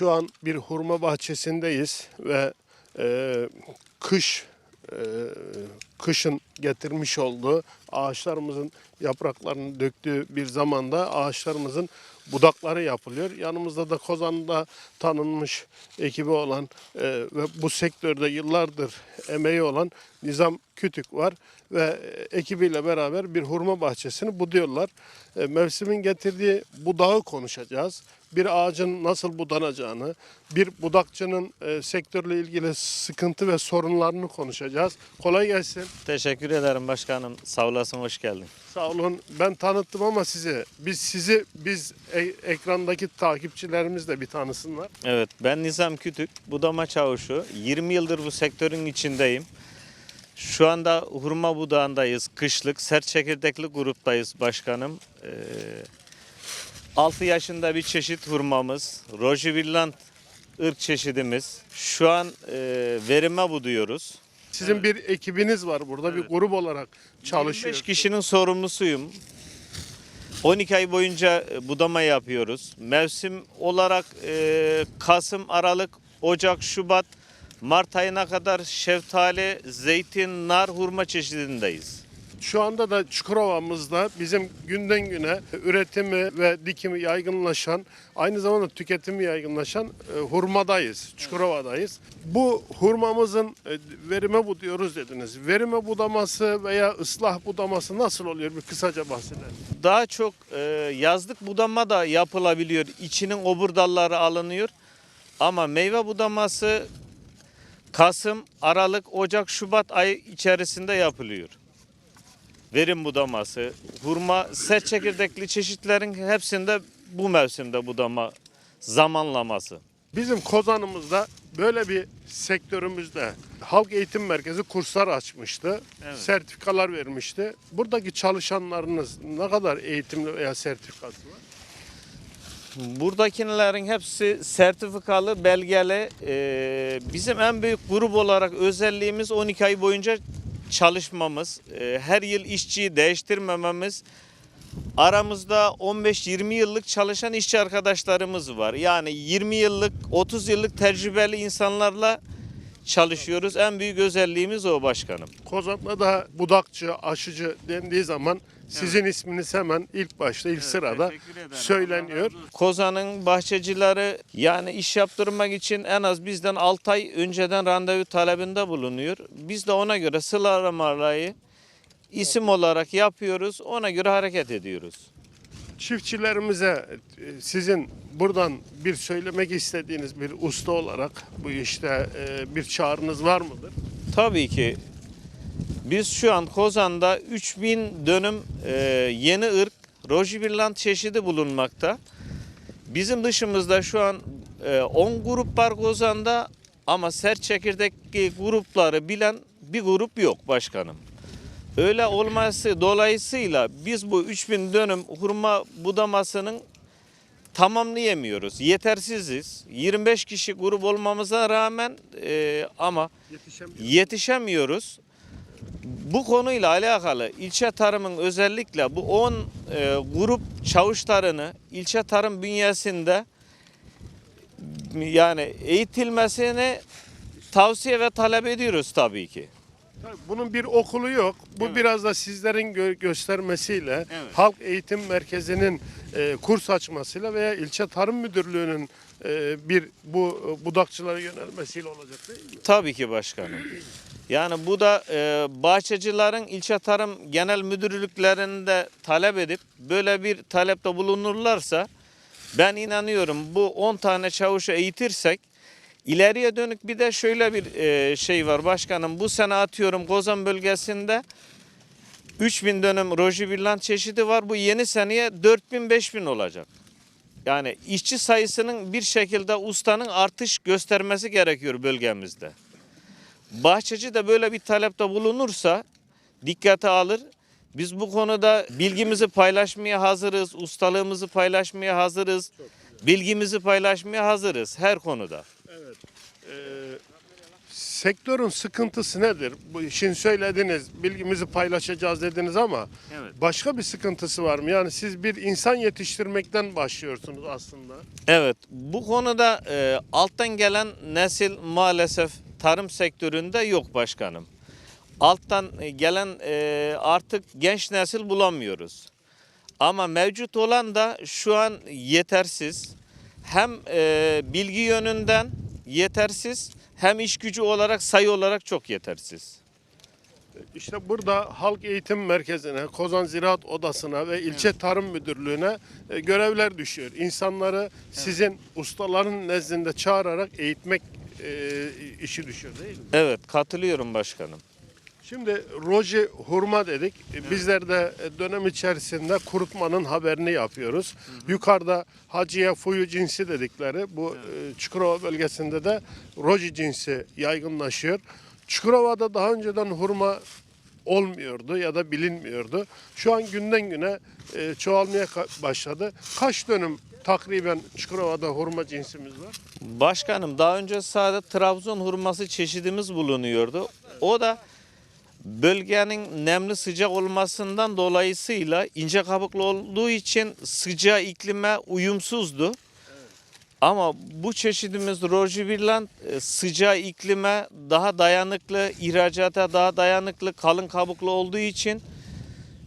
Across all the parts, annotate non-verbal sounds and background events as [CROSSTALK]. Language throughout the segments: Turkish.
Şu an bir hurma bahçesindeyiz ve e, kış e, kışın getirmiş olduğu ağaçlarımızın yapraklarını döktüğü bir zamanda ağaçlarımızın budakları yapılıyor. Yanımızda da Kozan'da tanınmış ekibi olan e, ve bu sektörde yıllardır emeği olan Nizam Kütük var ve ekibiyle beraber bir hurma bahçesini buduyorlar. E, mevsimin getirdiği budağı konuşacağız. Bir ağacın nasıl budanacağını, bir budakçının e, sektörle ilgili sıkıntı ve sorunlarını konuşacağız. Kolay gelsin. Teşekkür ederim başkanım. Sağ olasın, hoş geldin. Sağ olun. Ben tanıttım ama sizi. Biz sizi biz e- ekrandaki takipçilerimiz de bir tanısınlar. Evet, ben Nizam Kütük, budama çavuşu. 20 yıldır bu sektörün içindeyim. Şu anda hurma budağındayız, kışlık, sert çekirdekli gruptayız başkanım. Ee, 6 yaşında bir çeşit hurmamız, Rojivilland ırk çeşidimiz. Şu an e, verime buduyoruz. Sizin bir ekibiniz var burada. Bir grup olarak 25 çalışıyor. kişinin sorumlusuyum. 12 ay boyunca e, budama yapıyoruz. Mevsim olarak e, Kasım, Aralık, Ocak, Şubat, Mart ayına kadar şeftali, zeytin, nar, hurma çeşidindeyiz. Şu anda da Çukurova'mızda bizim günden güne üretimi ve dikimi yaygınlaşan, aynı zamanda tüketimi yaygınlaşan e, hurmadayız, Çukurova'dayız. Bu hurmamızın e, verime buduyoruz dediniz. Verime budaması veya ıslah budaması nasıl oluyor? Bir kısaca bahsedelim. Daha çok e, yazlık budama da yapılabiliyor. İçinin obur dalları alınıyor. Ama meyve budaması Kasım, Aralık, Ocak, Şubat ayı içerisinde yapılıyor. Verim budaması, hurma, sert çekirdekli çeşitlerin hepsinde bu mevsimde budama zamanlaması. Bizim Kozan'ımızda böyle bir sektörümüzde Halk Eğitim Merkezi kurslar açmıştı. Evet. Sertifikalar vermişti. Buradaki çalışanlarınız ne kadar eğitimli veya sertifikası var? Buradakilerin hepsi sertifikalı, belgeli. Ee, bizim en büyük grup olarak özelliğimiz 12 ay boyunca çalışmamız. Ee, her yıl işçiyi değiştirmememiz. Aramızda 15-20 yıllık çalışan işçi arkadaşlarımız var. Yani 20 yıllık, 30 yıllık tecrübeli insanlarla çalışıyoruz. En büyük özelliğimiz o başkanım. Kozan'da da budakçı, aşıcı dendiği zaman sizin isminiz hemen ilk başta, ilk sırada söyleniyor. Kozan'ın bahçecileri yani iş yaptırmak için en az bizden 6 ay önceden randevu talebinde bulunuyor. Biz de ona göre sıralamaları isim olarak yapıyoruz. Ona göre hareket ediyoruz. Çiftçilerimize e, sizin buradan bir söylemek istediğiniz bir usta olarak bu işte e, bir çağrınız var mıdır? Tabii ki biz şu an Kozan'da 3000 dönüm e, yeni ırk Rojivirland çeşidi bulunmakta. Bizim dışımızda şu an e, 10 grup var Kozan'da ama sert çekirdekli grupları bilen bir grup yok başkanım. Öyle olması dolayısıyla biz bu 3000 dönüm hurma budamasının tamamlayamıyoruz. Yetersiziz. 25 kişi grup olmamıza rağmen e, ama Yetişemiyor. yetişemiyoruz. Bu konuyla alakalı ilçe tarımın özellikle bu 10 e, grup çavuşlarını ilçe tarım bünyesinde yani eğitilmesini tavsiye ve talep ediyoruz tabii ki. Tabii Bunun bir okulu yok. Bu Evet. biraz da sizlerin gö- göstermesiyle, Evet. Halk Eğitim Merkezi'nin e, kurs açmasıyla veya ilçe tarım müdürlüğünün e, bir bu e, budakçılara yönelmesiyle olacak değil mi? Tabii ki başkanım. Yani bu da e, bahçecilerin ilçe tarım genel müdürlüklerinde talep edip böyle bir talepte bulunurlarsa ben inanıyorum bu 10 tane çavuşu eğitirsek ileriye dönük bir de şöyle bir e, şey var başkanım. Bu sene atıyorum Kozan bölgesinde 3000 dönüm rojivirland çeşidi var. Bu yeni seneye 4000-5000 olacak. Yani işçi sayısının bir şekilde ustanın artış göstermesi gerekiyor bölgemizde. Bahçeci de böyle bir talepte bulunursa dikkate alır. Biz bu konuda bilgimizi paylaşmaya hazırız, ustalığımızı paylaşmaya hazırız, bilgimizi paylaşmaya hazırız her konuda. Evet. Ee, Sektörün sıkıntısı nedir? Bu işin söylediniz, bilgimizi paylaşacağız dediniz ama Evet. başka bir sıkıntısı var mı? Yani siz bir insan yetiştirmekten başlıyorsunuz aslında. Evet, bu konuda e, alttan gelen nesil maalesef tarım sektöründe yok başkanım. Alttan e, gelen e, artık genç nesil bulamıyoruz. Ama mevcut olan da şu an yetersiz. Hem e, bilgi yönünden yetersiz hem iş gücü olarak sayı olarak çok yetersiz. İşte burada Halk Eğitim Merkezi'ne, Kozan Ziraat Odası'na ve ilçe tarım müdürlüğüne e, görevler düşüyor. İnsanları sizin ustaların nezdinde çağırarak eğitmek e, işi düşüyor değil mi? Evet katılıyorum başkanım. Şimdi roji hurma dedik. E, Bizler de e, dönem içerisinde kurutmanın haberini yapıyoruz. Yukarıda Hacıya fuyu cinsi dedikleri bu e, Çukurova bölgesinde de roji cinsi yaygınlaşıyor. Çukurova'da daha önceden hurma olmuyordu ya da bilinmiyordu. Şu an günden güne çoğalmaya başladı. Kaç dönüm takriben Çukurova'da hurma cinsimiz var? Başkanım daha önce sadece Trabzon hurması çeşidimiz bulunuyordu. O da bölgenin nemli sıcak olmasından dolayısıyla ince kabuklu olduğu için sıcağı iklime uyumsuzdu. Ama bu çeşidimiz Rojivirland e, sıcağı iklime daha dayanıklı, ihracata daha dayanıklı, kalın kabuklu olduğu için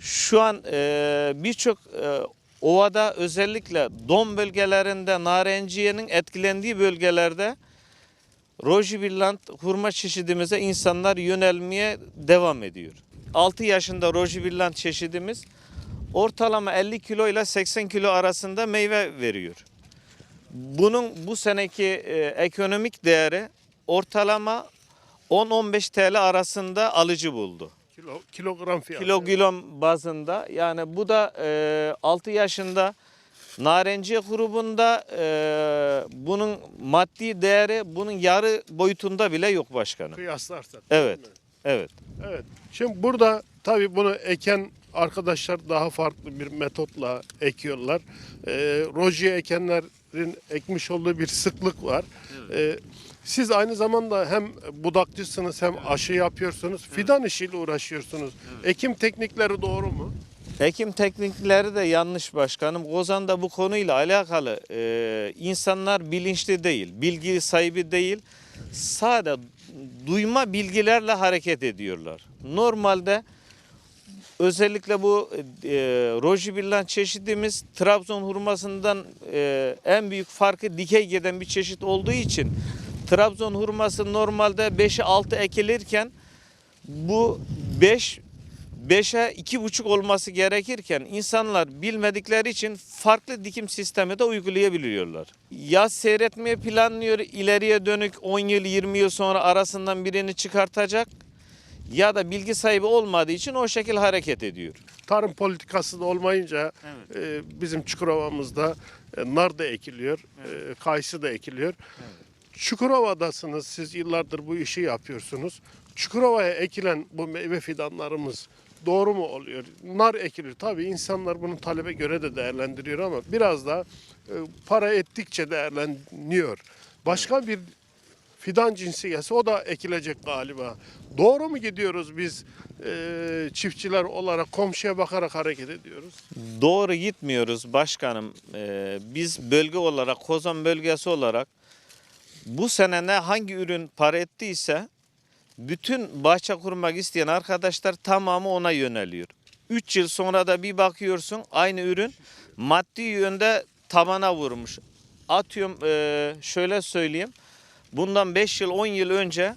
şu an e, birçok e, ovada özellikle don bölgelerinde narenciyenin etkilendiği bölgelerde Rojivirland hurma çeşidimize insanlar yönelmeye devam ediyor. 6 yaşında Rojivirland çeşidimiz ortalama 50 kilo ile 80 kilo arasında meyve veriyor. Bunun bu seneki e, ekonomik değeri ortalama 10-15 TL arasında alıcı buldu. Kilo, kilogram fiyatı. Kilogram bazında yani bu da e, 6 yaşında narenciye grubunda e, bunun maddi değeri bunun yarı boyutunda bile yok başkanım. Kıyaslarsak. Evet. Evet. Evet. Şimdi burada tabii bunu eken arkadaşlar daha farklı bir metotla ekiyorlar. Ee, rojiye ekenlerin ekmiş olduğu bir sıklık var. Ee, siz aynı zamanda hem budakçısınız hem aşı yapıyorsunuz. Fidan işiyle uğraşıyorsunuz. Ekim teknikleri doğru mu? Ekim teknikleri de yanlış başkanım. Kozan'da bu konuyla alakalı e, insanlar bilinçli değil, bilgi sahibi değil. Sadece duyma bilgilerle hareket ediyorlar. Normalde özellikle bu e, Rojibillan çeşidimiz Trabzon hurmasından e, en büyük farkı dikey giden bir çeşit olduğu için Trabzon hurması normalde 5'e 6 ekilirken bu 5 5'e iki buçuk olması gerekirken insanlar bilmedikleri için farklı dikim sistemi de uygulayabiliyorlar. Yaz seyretmeye planlıyor ileriye dönük 10 yıl 20 yıl sonra arasından birini çıkartacak ya da bilgi sahibi olmadığı için o şekil hareket ediyor. Tarım politikası da olmayınca e, bizim Çukurova'mızda e, nar da ekiliyor, e, kayısı da ekiliyor. Çukurova'dasınız, siz yıllardır bu işi yapıyorsunuz. Çukurova'ya ekilen bu meyve fidanlarımız doğru mu oluyor? Nar ekilir. Tabii insanlar bunu talebe göre de değerlendiriyor ama biraz da e, para ettikçe değerleniyor. Başka bir fidan cinsi gelse o da ekilecek galiba. Doğru mu gidiyoruz biz e, çiftçiler olarak komşuya bakarak hareket ediyoruz? Doğru gitmiyoruz başkanım. Ee, biz bölge olarak Kozan bölgesi olarak bu sene ne hangi ürün para ettiyse bütün bahçe kurmak isteyen arkadaşlar tamamı ona yöneliyor. 3 yıl sonra da bir bakıyorsun aynı ürün maddi yönde tabana vurmuş. Atıyorum eee, şöyle söyleyeyim. Bundan 5 yıl 10 yıl önce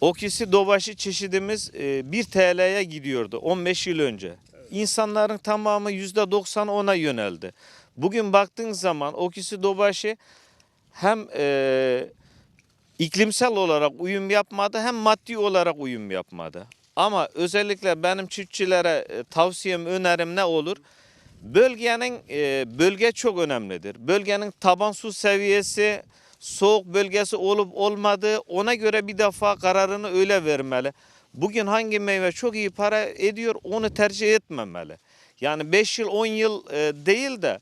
Okisi Dobaşı çeşidimiz e, 1 TL'ye gidiyordu 15 yıl önce. İnsanların tamamı %90 ona yöneldi. Bugün baktığın zaman Okisi Dobaşı hem e, iklimsel olarak uyum yapmadı hem maddi olarak uyum yapmadı. Ama özellikle benim çiftçilere e, tavsiyem, önerim ne olur? Bölgenin e, bölge çok önemlidir. Bölgenin taban su seviyesi, soğuk bölgesi olup olmadığı ona göre bir defa kararını öyle vermeli. Bugün hangi meyve çok iyi para ediyor onu tercih etmemeli. Yani 5 yıl 10 yıl e, değil de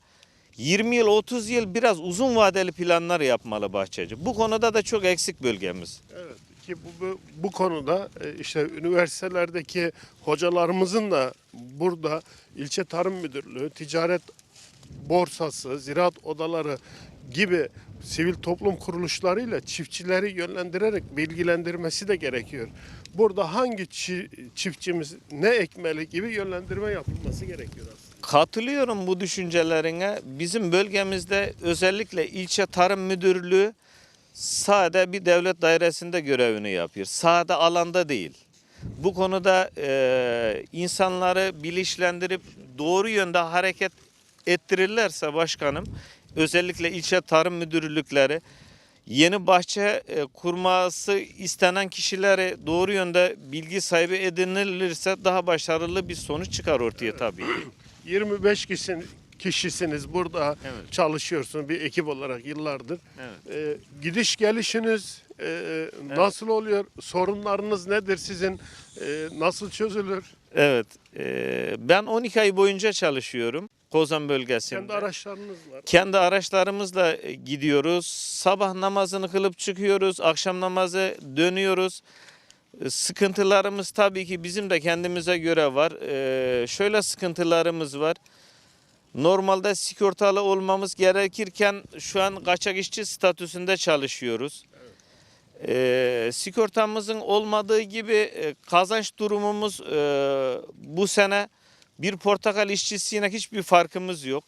20 yıl 30 yıl biraz uzun vadeli planlar yapmalı bahçeci. Bu konuda da çok eksik bölgemiz. Evet. Peki bu, bu, bu konuda e, işte üniversitelerdeki hocalarımızın da burada ilçe tarım müdürlüğü, ticaret borsası, ziraat odaları gibi sivil toplum kuruluşlarıyla çiftçileri yönlendirerek bilgilendirmesi de gerekiyor. Burada hangi çi- çiftçimiz ne ekmeli gibi yönlendirme yapılması gerekiyor aslında. Katılıyorum bu düşüncelerine. Bizim bölgemizde özellikle ilçe tarım müdürlüğü sade bir devlet dairesinde görevini yapıyor. Sade alanda değil. Bu konuda e, insanları bilinçlendirip doğru yönde hareket ettirirlerse başkanım özellikle ilçe tarım müdürlükleri yeni bahçe e, kurması istenen kişileri doğru yönde bilgi sahibi edinilirse daha başarılı bir sonuç çıkar ortaya tabii. [CLEARS THROAT] ki. 25 kişisiniz, kişisiniz burada Evet. çalışıyorsunuz bir ekip olarak yıllardır. Evet. Ee, gidiş gelişiniz e, nasıl oluyor? Sorunlarınız nedir sizin? Ee, nasıl çözülür? Evet, e, ben 12 ay boyunca çalışıyorum Kozan bölgesinde. Kendi araçlarınız var. Kendi araçlarımızla e, gidiyoruz. Sabah namazını kılıp çıkıyoruz, akşam namazı dönüyoruz. E, Sıkıntılarımız tabii ki bizim de kendimize göre var. E, şöyle sıkıntılarımız var. Normalde sigortalı olmamız gerekirken şu an kaçak işçi statüsünde çalışıyoruz. E, sigortamızın olmadığı gibi e, kazanç durumumuz e, bu sene bir portakal işçisiyle hiçbir farkımız yok.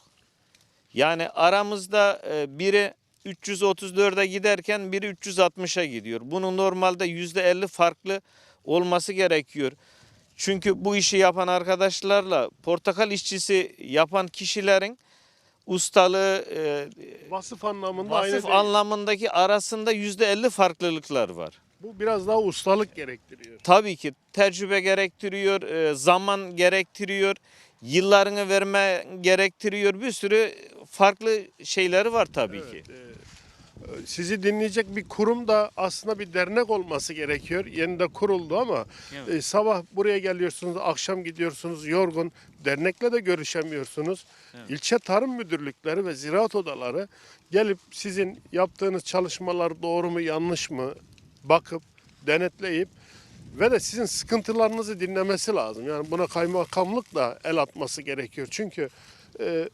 Yani aramızda e, biri 334'e giderken biri 360'a gidiyor. Bunun normalde %50 farklı olması gerekiyor. Çünkü bu işi yapan arkadaşlarla portakal işçisi yapan kişilerin ustalığı, e, Vasıf anlamında aynı vasıf değil. anlamındaki arasında %50 farklılıklar var. Bu biraz daha ustalık gerektiriyor. Tabii ki tecrübe gerektiriyor, e, zaman gerektiriyor, yıllarını verme gerektiriyor. Bir sürü farklı şeyleri var tabii ki. Evet, e, sizi dinleyecek bir kurum da aslında bir dernek olması gerekiyor. Yeni de kuruldu ama Evet. e, sabah buraya geliyorsunuz, akşam gidiyorsunuz yorgun. Dernekle de görüşemiyorsunuz. İlçe tarım müdürlükleri ve ziraat odaları gelip sizin yaptığınız çalışmalar doğru mu yanlış mı bakıp denetleyip ve de sizin sıkıntılarınızı dinlemesi lazım. Yani buna kaymakamlık da el atması gerekiyor. Çünkü e,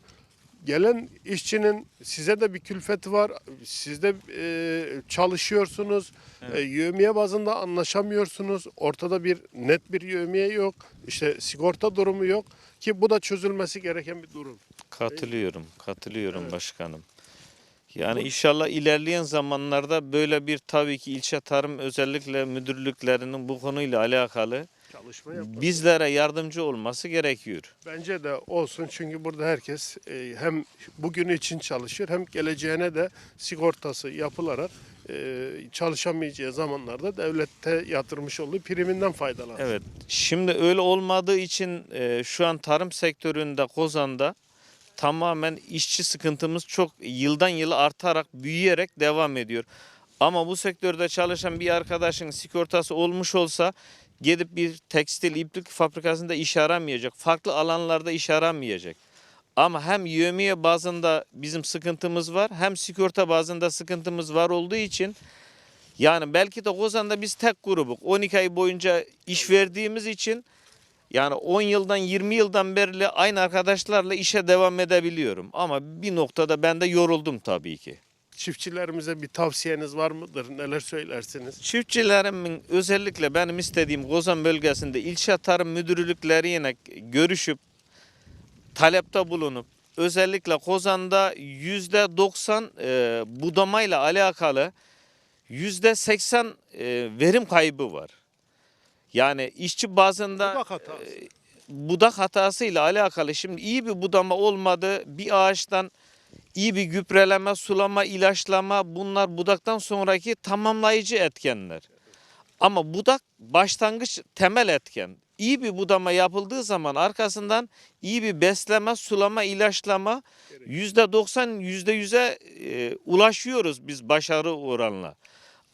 gelen işçinin size de bir külfeti var. Siz de e, çalışıyorsunuz. E, yövmiye bazında anlaşamıyorsunuz. Ortada bir net bir yövmiye yok. İşte sigorta durumu yok ki bu da çözülmesi gereken bir durum. Katılıyorum, katılıyorum başkanım. Yani inşallah ilerleyen zamanlarda böyle bir tabii ki ilçe tarım özellikle müdürlüklerinin bu konuyla alakalı Çalışma bizlere yardımcı olması gerekiyor. Bence de olsun çünkü burada herkes e, hem bugünü için çalışıyor hem geleceğine de sigortası yapılarak e, çalışamayacağı zamanlarda devlette yatırmış olduğu priminden faydalansın. Evet. Şimdi öyle olmadığı için e, şu an tarım sektöründe Kozan'da tamamen işçi sıkıntımız çok yıldan yıla artarak büyüyerek devam ediyor. Ama bu sektörde çalışan bir arkadaşın sigortası olmuş olsa gidip bir tekstil iplik fabrikasında iş aramayacak. Farklı alanlarda iş aramayacak. Ama hem yövmiye bazında bizim sıkıntımız var hem sigorta bazında sıkıntımız var olduğu için yani belki de Kozan'da biz tek grubuk. 12 ay boyunca iş verdiğimiz için yani 10 yıldan 20 yıldan beri aynı arkadaşlarla işe devam edebiliyorum. Ama bir noktada ben de yoruldum tabii ki. Çiftçilerimize bir tavsiyeniz var mıdır? Neler söylersiniz? Çiftçilerimin özellikle benim istediğim Kozan bölgesinde ilçe tarım müdürlükleriyle görüşüp talepte bulunup özellikle Kozan'da %90 e, budamayla alakalı %80 e, verim kaybı var. Yani işçi bazında Budak hatası. e, budak hatasıyla alakalı şimdi iyi bir budama olmadı. Bir ağaçtan iyi bir gübreleme, sulama, ilaçlama bunlar budaktan sonraki tamamlayıcı etkenler. Ama budak başlangıç temel etken. İyi bir budama yapıldığı zaman arkasından iyi bir besleme, sulama, ilaçlama %90, %100'e e, ulaşıyoruz biz başarı oranla.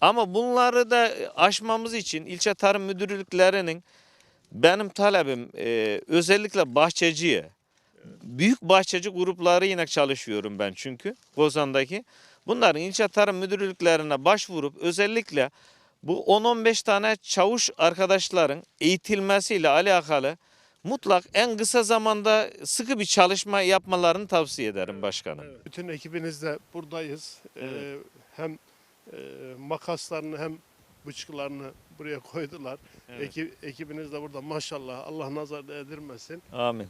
Ama bunları da aşmamız için ilçe tarım müdürlüklerinin benim talebim e, özellikle bahçeciye, büyük bahçeci grupları yine çalışıyorum ben çünkü Kozan'daki. Bunların ilçe tarım müdürlüklerine başvurup özellikle Bu 10-15 tane çavuş arkadaşların eğitilmesiyle alakalı mutlak en kısa zamanda sıkı bir çalışma yapmalarını tavsiye ederim başkanım. Bütün ekibinizle buradayız. Ee, hem e, makaslarını hem bıçkılarını buraya koydular. Evet. Eki, ekibiniz de burada maşallah. Allah nazar değdirmesin. Amin.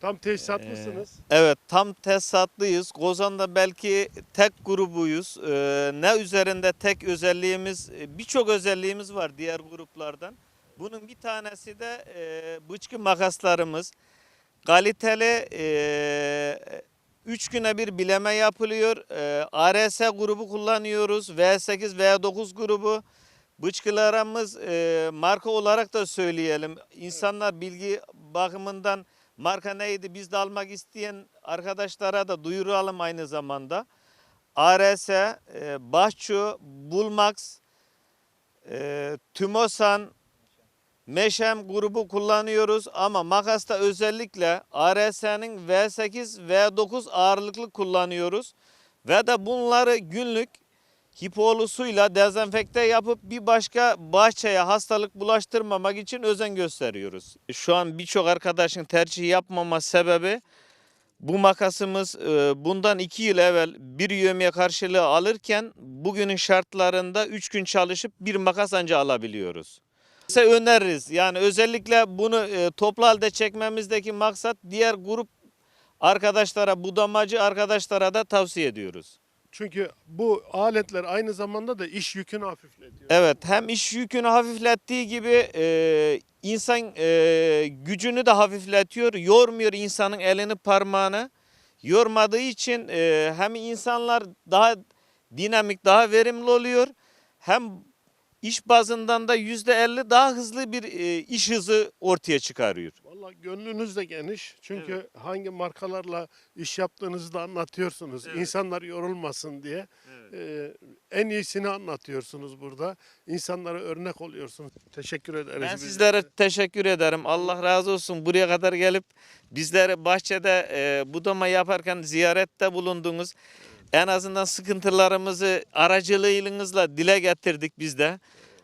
Tam tesisat Ee, mısınız? Evet tam tesatlıyız. Kozan'da belki tek grubuyuz. Ee, ne üzerinde tek özelliğimiz e, birçok özelliğimiz var diğer gruplardan. Bunun bir tanesi de e, bıçkı makaslarımız. Kaliteli 3 güne bir bileme yapılıyor. E, ARS grubu kullanıyoruz. V8, V9 grubu. Bıçkılarımız e, marka olarak da söyleyelim. İnsanlar bilgi bakımından marka neydi biz de almak isteyen arkadaşlara da duyuralım aynı zamanda. ARS, e, Bahçu, Bulmax, e, Tümosan, Meşem grubu kullanıyoruz ama makasta özellikle ARS'nin V8, V9 ağırlıklı kullanıyoruz. Ve de bunları günlük hipolu suyla dezenfekte yapıp bir başka bahçeye hastalık bulaştırmamak için özen gösteriyoruz. Şu an birçok arkadaşın tercih yapmama sebebi bu makasımız e, bundan iki yıl evvel bir yövmiye karşılığı alırken bugünün şartlarında üç gün çalışıp bir makas anca alabiliyoruz. Öneririz. Yani özellikle bunu e, toplu halde çekmemizdeki maksat diğer grup arkadaşlara, budamacı arkadaşlara da tavsiye ediyoruz. Çünkü bu aletler aynı zamanda da iş yükünü hafifletiyor. Evet hem iş yükünü hafiflettiği gibi e, insan e, gücünü de hafifletiyor. Yormuyor insanın elini parmağını. Yormadığı için e, hem insanlar daha dinamik daha verimli oluyor. Hem iş bazından da yüzde elli daha hızlı bir e, iş hızı ortaya çıkarıyor. Vallahi gönlünüz de geniş. Çünkü hangi markalarla iş yaptığınızı da anlatıyorsunuz. Evet. İnsanlar yorulmasın diye. Ee, en iyisini anlatıyorsunuz burada. İnsanlara örnek oluyorsunuz. Teşekkür ederiz. Ben biz de. sizlere teşekkür ederim. Allah razı olsun. Buraya kadar gelip bizlere bahçede e, budama yaparken ziyarette bulundunuz. En azından sıkıntılarımızı aracılığınızla dile getirdik biz de.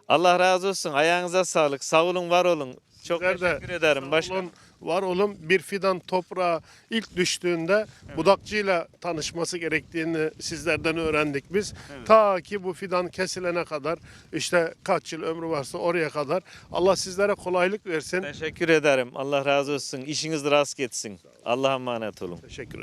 Allah razı olsun. Ayağınıza sağlık. Sağ olun, var olun. Çok Sizler de teşekkür ederim sağ başkanım. olun, var olun. Bir fidan toprağa ilk düştüğünde budakçıyla tanışması gerektiğini sizlerden öğrendik biz. Ta ki bu fidan kesilene kadar işte kaç yıl ömrü varsa oraya kadar Allah sizlere kolaylık versin. Teşekkür ederim. Allah razı olsun. İşiniz rast gitsin. Allah'a emanet olun. Teşekkür